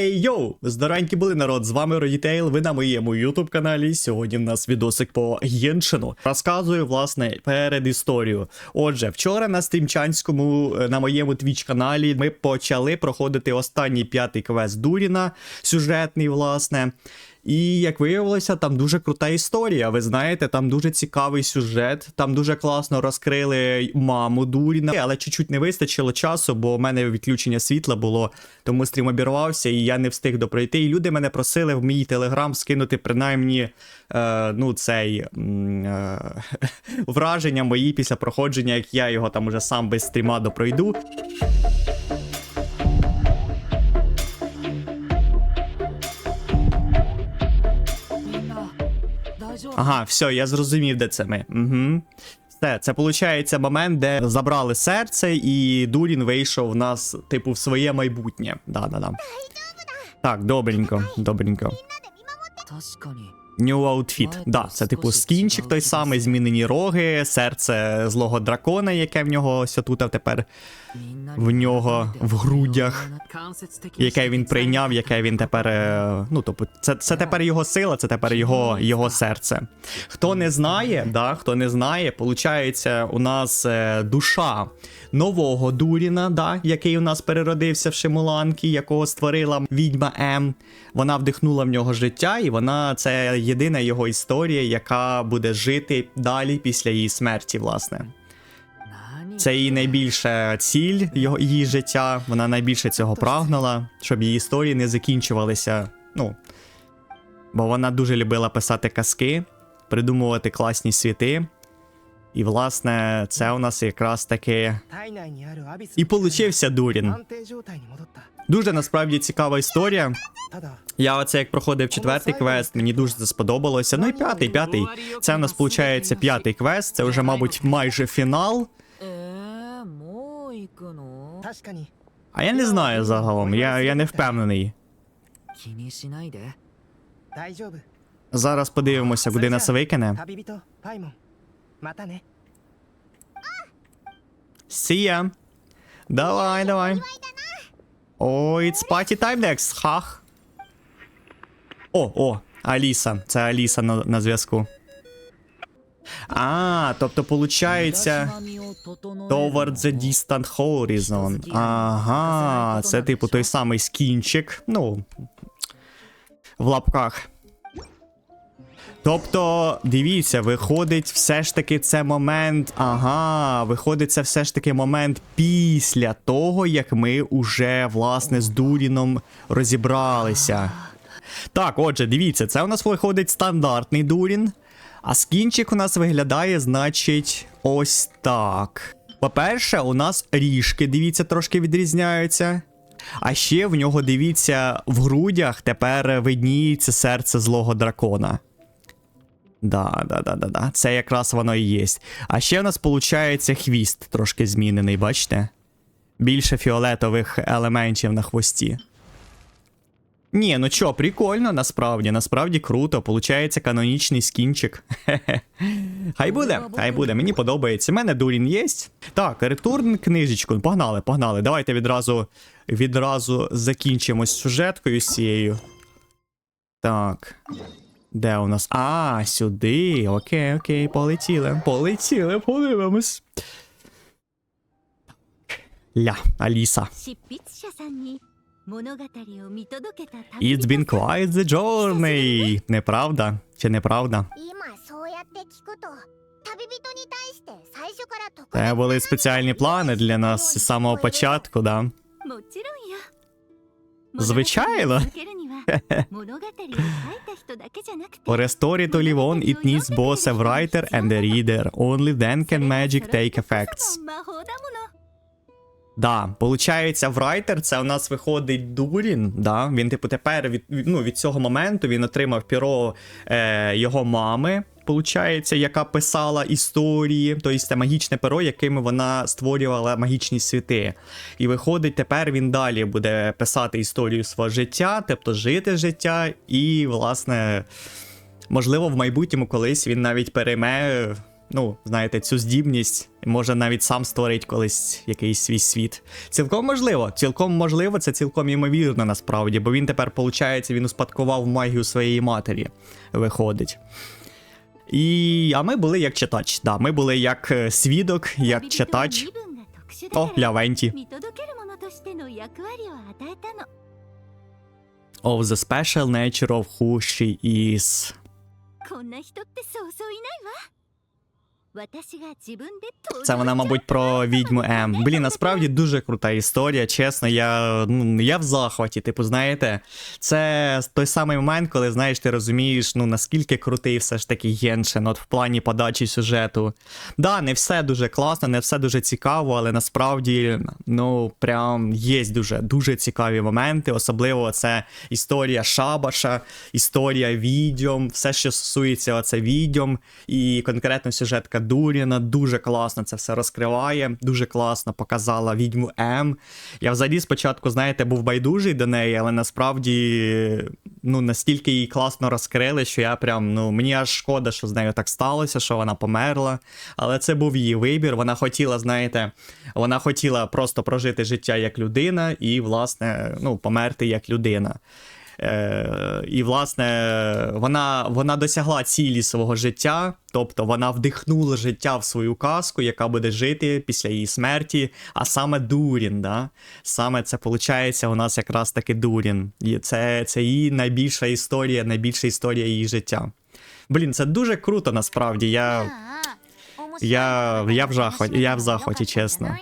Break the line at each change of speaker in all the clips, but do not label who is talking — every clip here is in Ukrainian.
Ей йоу! Здоранькі були народ, з вами Родітейл, ви на моєму ютуб каналі. Сьогодні в нас відосик по Геншину. Розказую, власне, перед історію. Отже, вчора на стрімчанському, е, на моєму твіч каналі, ми почали проходити останній п'ятий квест Дуріна, сюжетний, власне. І як виявилося, там дуже крута історія. Ви знаєте, там дуже цікавий сюжет, там дуже класно розкрили маму Дуріна, але чуть-чуть не вистачило часу, бо в мене відключення світла було, тому стрім обірвався, і я не встиг допройти. І люди мене просили в мій телеграм скинути принаймні е, ну, цей е, враження мої після проходження, як я його там уже сам без стріма допройду. Ага, все, я зрозумів, де це ми. Угу. Все, це виходить момент, де забрали серце, і Дурін вийшов в нас, типу, в своє майбутнє. Да-да-да. Так, добренько, добренько.
確かに
New Outfit. Да, це типу скінчик той самий, змінені роги, серце злого дракона, яке в нього сятута, тепер в нього в грудях, яке він прийняв, яке він тепер. Е, ну, тобто, це це тепер його сила, це тепер його його серце. Хто не знає, да, хто не знає, виходить, у нас е, душа нового Дуріна, да, який у нас переродився в Шимуланки, якого створила відьма М. Вона вдихнула в нього життя, і вона це. є єдина його історія, яка буде жити далі після її смерті, власне. Це її найбільша ціль його, її життя. Вона найбільше цього прагнула, щоб її історії не закінчувалися. Ну. Бо вона дуже любила писати казки, придумувати класні світи. І, власне, це у нас якраз таки. І получився Дурін. Дуже насправді цікава історія. Я оце як проходив четвертий квест, мені дуже це сподобалося. Ну і п'ятий, п'ятий. Це у нас виходить п'ятий квест. Це вже, мабуть, майже фінал. А я не знаю загалом. Я я не впевнений. Зараз подивимося, куди нас викине. Сія. Давай, давай. О, it's party time next. Хах. О, о, Аліса. Це Аліса на, на зв'язку. А, тобто, получається. Toward the distant horizon. Ага, це типу той самий скінчик. Ну. В лапках. Тобто, дивіться, виходить, все ж таки це момент. Ага, виходить, це все ж таки момент після того, як ми уже, власне, з Дуріном розібралися. Так, отже, дивіться, це у нас виходить стандартний Дурін. А скінчик у нас виглядає, значить, ось так. По-перше, у нас ріжки, дивіться, трошки відрізняються. А ще в нього, дивіться, в грудях тепер видніється серце злого дракона. Да, да, да, да, да. Це якраз воно і є. А ще в нас виходить хвіст трошки змінений, бачите? Більше фіолетових елементів на хвості. Ні, ну чо, прикольно, насправді, насправді круто. Получається канонічний скінчик. Хай буде, хай буде, мені подобається. У мене дурін є. Так, ретурн книжечку. Погнали, погнали. Давайте відразу, відразу закінчимо сюжеткою з цією. Так. Де у нас? А, сюди. Окей, окей, полетіли. Полетіли, подивимось. Ля, Аліса. It's been quite the journey. Неправда? Чи неправда? Це були спеціальні плани для нас з самого початку, да? Звичайно. Restored Olivon, it needs both a writer and a reader. Only then can magic take effects. Да, получається, в райтер це у нас виходить Дурін. Да? Він, типу, тепер від ну, від цього моменту він отримав піро е, його мами получається, яка писала історії, тобто це магічне перо, якими вона створювала магічні світи. І виходить, тепер він далі буде писати історію свого життя, тобто жити життя, і, власне, можливо, в майбутньому колись він навіть перейме ну, знаєте, цю здібність, може навіть сам створить колись якийсь свій світ. Цілком можливо, цілком можливо, це цілком імовірно насправді, бо він тепер, виходить, він успадкував магію своєї матері, виходить. І. А ми були як читач. Да, ми були як е, свідок, як читач. О, Лявенті.
見届ける者としての役割を与えたの
Of the special nature of who she is.
こんな人ってそうそういないわ私が自分で登場
Це вона, мабуть, про відьму М. Блін, насправді дуже крута історія. Чесно, я, ну, я в захваті. Типу, знаєте, це той самий момент, коли знаєш, ти розумієш, ну наскільки крутий все ж таки Геншин, от в плані подачі сюжету. Да, не все дуже класно, не все дуже цікаво, але насправді, ну, прям є дуже дуже цікаві моменти. Особливо це історія Шабаша, історія відьом, все, що стосується оце відьом, і конкретно сюжетка Дуріна дуже класно це все розкриває, дуже класно показала відьму М. Я взагалі спочатку, знаєте, був байдужий до неї, але насправді ну, настільки її класно розкрили, що я прям, ну, мені аж шкода, що з нею так сталося, що вона померла. Але це був її вибір. Вона хотіла, знаєте, вона хотіла просто прожити життя як людина і, власне, ну, померти як людина. Е, і, власне, вона, вона досягла цілі свого життя, тобто вона вдихнула життя в свою казку, яка буде жити після її смерті, а саме Дурін. Да? Саме це виходить у нас якраз таки Дурін. І це, це її найбільша історія, найбільша історія її життя. Блін, це дуже круто насправді. Я. Я- я в захваті- я в захваті, чесно.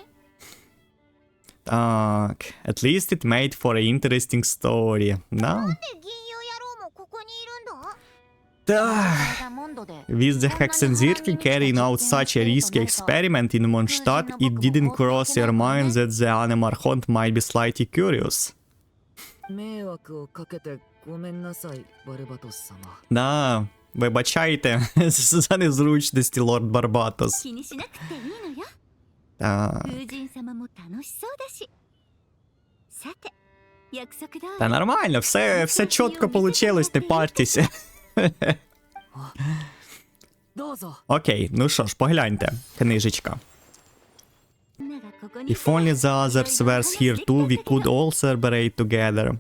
Так, at least it made for an interesting story. Да? Да. With the Hexenzirkel carrying out such a risky experiment in Mondstadt, it didn't cross your mind that the Anemarchont might be slightly curious. Да, вибачайте, за незручності, лорд Барбатос. Так. Та нормально, все все чітко получилось, не партіся. Окей, ну що ж, погляньте, книжечка. If only the others were here too, we could all celebrate together.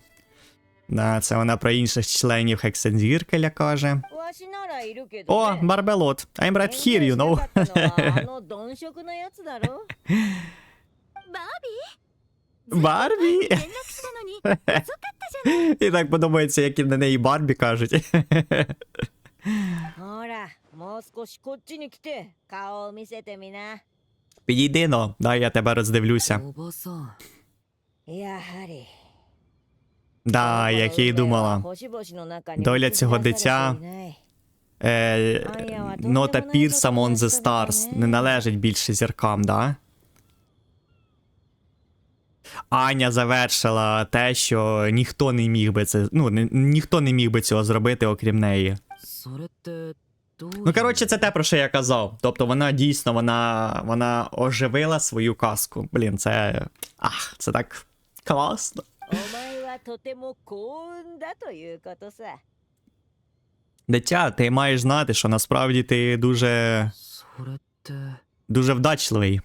Да, Це вона про інших членів Хексензіркеля каже.
わしならいるけど、
О,
ね。
Барбелот, I'm right here, you know.
遠慮しなかったのはあの鈍色のやつだろ
バー
Барбі?
ビー連絡したのに遅かったじゃない
І так подобається, як і на неї Барбі кажуть.
ほらもう少しこっちに来て顔を見せてみな
Підійди но, дай я тебе роздивлюся.
おばさん
やはり
Да, як я і думала. Доля цього дитя е, Нота Пірса on the Stars не належить більше зіркам, да? Аня завершила те, що ніхто не міг би це. Ну, ні, ніхто не міг би цього зробити, окрім неї. Ну, коротше, це те, про що я казав. Тобто вона дійсно вона вона оживила свою казку. Блін, це. Ах, це так класно. Дитя, ти маєш знати, що насправді ти дуже. дуже вдачливий.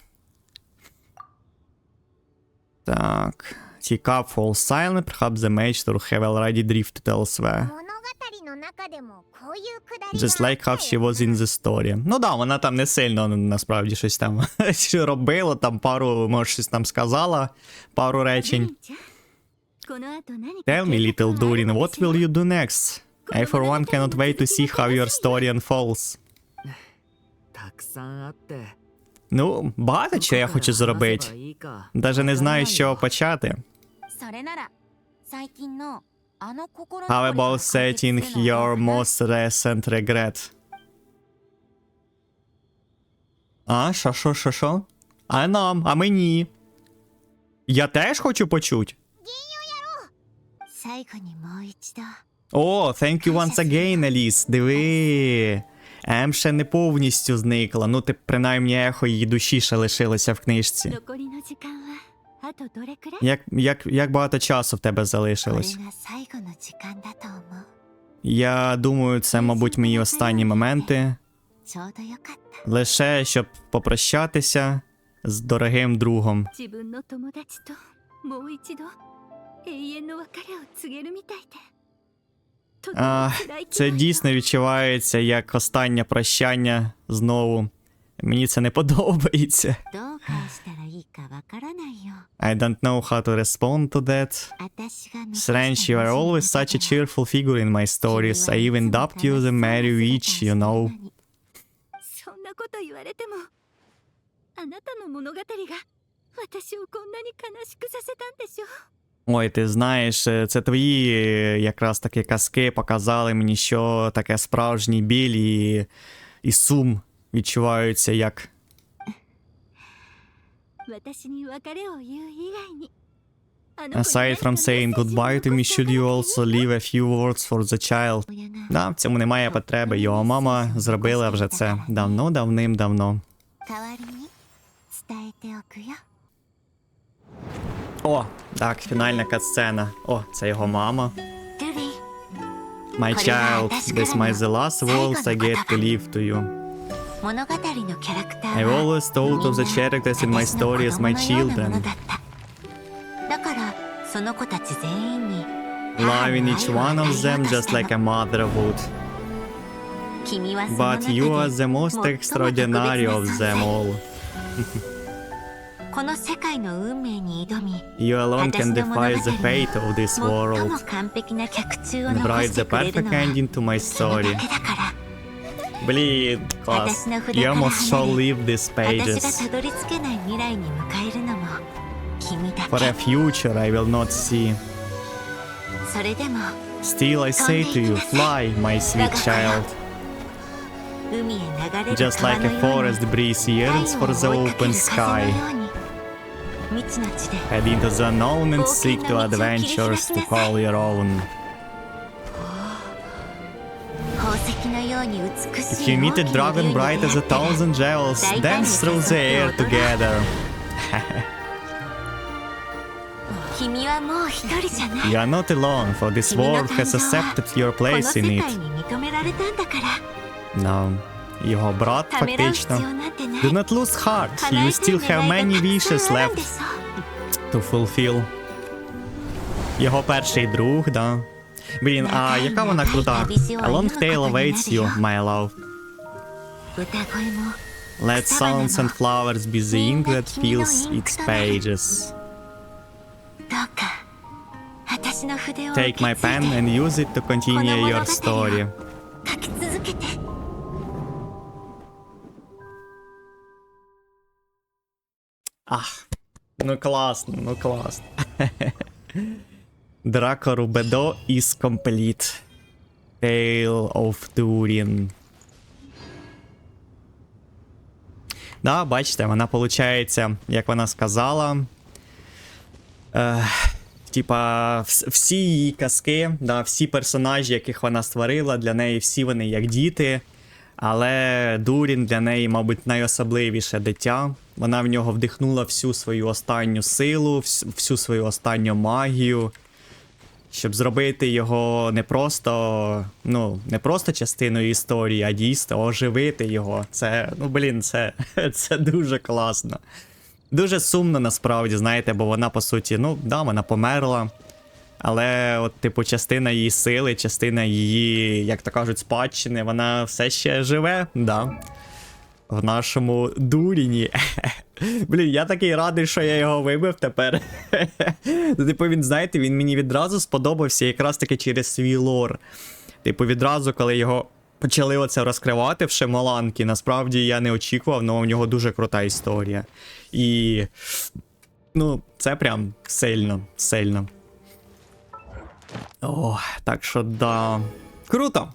Так. Цікав Fall Silent, perhaps the mage have already drifted elsewhere. Just like how she was in the story. Ну да, вона там не сильно насправді щось там робила, там пару, може, щось там сказала, пару речень. Tell me, little Durin, what will you do next? I for one cannot wait to see how your story unfolds. Ну, багато чого я хочу зробити. Даже не знаю, з чого почати. How about setting your most recent regret? А, шо, шо, шо, шо? А нам, а мені. Я теж хочу почуть. О, thank you once again, Еліс. Диви. Ем ще не повністю зникла. Ну, ти принаймні ехо її душі ще лишилося в книжці. Як як, як багато часу в тебе залишилось? Я думаю, це, мабуть, мої останні моменти. Лише щоб попрощатися з дорогим другом. А,
辛い気
це
分よ
дійсно відчувається як останнє прощання знову. Мені це не подобається.
どう返したらいいかわからないよ
I don't know how to respond to that.
私が残した
Strange, you are always such a cheerful figure in my stories. I even dubbed you the Mary Witch, you know.
そんなこと言われてもあなたの物語が私をこんなに悲しくさせたんでしょ
Ой, ти знаєш, е, це твої е, якраз таки казки показали мені, що таке справжній біль і, і сум відчуваються як.
私に別れを言う以外にあの子に
Aside from
何か
saying
メッセージを
goodbye to me,
残して
should you
おかなきゃ
also leave a few words for the child?
親が
Да, в цьому немає потреби. Його мама зробила вже це давно, давним-давно.
代わりに伝えておくよ
О, так, фінальна катсцена. О, це його мама. My child, this my the last words I get to leave to you. I've always told of the characters in my story as my children. Loving each one of them just like a mother would. But you are the most extraordinary of them all.
この世界の運命に挑み
You alone can defy the fate of this world
最も完璧な脚注を残してくれるのは
ending to my story 君
だけだから Bleed.
You almost shall leave these pages. For a future I will not see. Still I say to you, fly, my sweet child. Just like a forest breeze yearns for the open sky. Head into the unknown and seek to adventures to call your own. If you meet a dragon bright as a thousand jewels, dance through the air together. you are not alone, for this world has accepted your place in it. No. його брат, фактично. Do not lose heart. You still have many wishes left to fulfill. Його перший друг, да. Блін, а яка вона крута? A long tail awaits you, my love. Let songs and flowers be the ink that fills its pages. Take my pen and use it to continue your story. Ах, ну класно, ну класно. Драко Рубедо is complete. Tale of Turin. Да, бачите, вона виходить, як вона сказала. Е, типа, всі її казки, да, всі персонажі, яких вона створила, для неї всі вони як діти. Але Дурін для неї, мабуть, найособливіше дитя. Вона в нього вдихнула всю свою останню силу, всю свою останню магію, щоб зробити його не просто, ну, не просто частиною історії, а дійсно оживити його. Це, ну блін, це, це дуже класно. Дуже сумно насправді, знаєте, бо вона, по суті, ну, да, вона померла. Але, от, типу, частина її сили, частина її, як то кажуть, спадщини, вона все ще живе, да. В нашому дуріні. Блін, я такий радий, що я його вибив тепер. Ну, Типу, він, знаєте, він мені відразу сподобався якраз таки через свій лор. Типу, відразу, коли його почали оце розкривати в Шемаланки, насправді я не очікував, але у нього дуже крута історія. І. Ну, це прям сильно, сильно. О, так що да. Круто.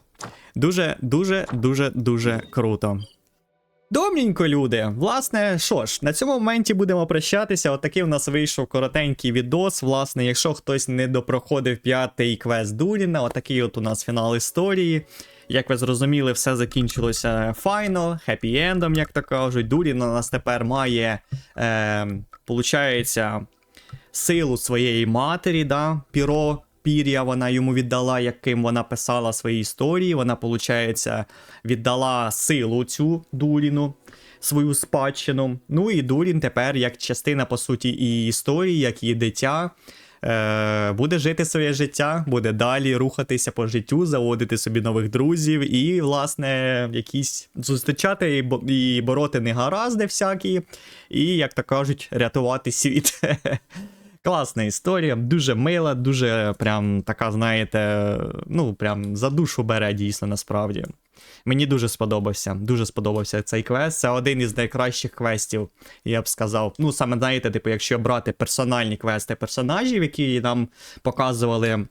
Дуже, дуже, дуже, дуже круто. Домненько, люди. Власне, що ж, на цьому моменті будемо прощатися. Отакий у нас вийшов коротенький відос. Власне, якщо хтось не допроходив п'ятий квест Дуріна, отакий от у нас фінал історії. Як ви зрозуміли, все закінчилося файно, хеппі-ендом, як то кажуть. Дурін у нас тепер має, е, получається, силу своєї матері, да, піро, пір'я вона йому віддала, яким вона писала свої історії. Вона, виходить, віддала силу цю Дуріну, свою спадщину. Ну і Дурін тепер, як частина, по суті, і історії, як і дитя. Е, буде жити своє життя, буде далі рухатися по життю, заводити собі нових друзів і, власне, якісь зустрічати і, і бороти негаразди всякі, і, як то кажуть, рятувати світ. Класна історія, дуже мила, дуже прям така, знаєте, ну прям за душу бере дійсно насправді. Мені дуже сподобався. Дуже сподобався цей квест. Це один із найкращих квестів, я б сказав. Ну, саме знаєте, типу, якщо брати персональні квести персонажів, які нам показували,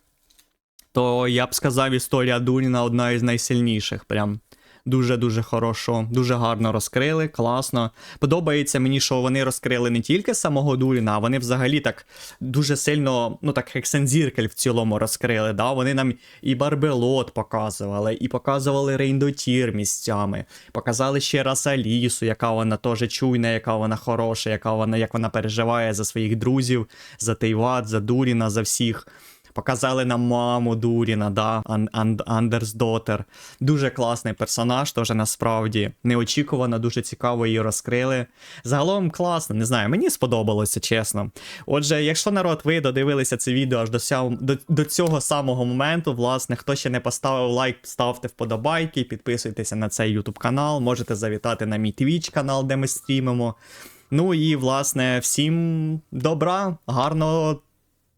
то я б сказав, історія Дуріна одна із найсильніших. Прям. Дуже-дуже хорошо, дуже гарно розкрили, класно. Подобається мені, що вони розкрили не тільки самого Дуріна, а вони взагалі так дуже сильно, ну так Хексензіркель в цілому розкрили. Да? Вони нам і Барбелот показували, і показували Рейндотір місцями. Показали ще раз Алісу, яка вона теж чуйна, яка вона хороша, яка вона, як вона переживає за своїх друзів, за Тейват, за Дуріна, за всіх. Показали нам маму Дуріна, да, Ан- Ан- Андерс Дотер. Дуже класний персонаж, теж насправді. Неочікувано, дуже цікаво її розкрили. Загалом класно, не знаю, мені сподобалося, чесно. Отже, якщо народ, ви додивилися це відео аж до, сям- до, до цього самого моменту, власне, хто ще не поставив лайк, ставте вподобайки, підписуйтеся на цей YouTube канал, можете завітати на мій Twitch канал, де ми стрімимо. Ну і, власне, всім добра, гарного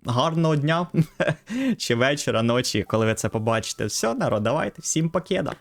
гарного дня чи вечора, ночі, коли ви це побачите. Все, народ, давайте, всім покеда.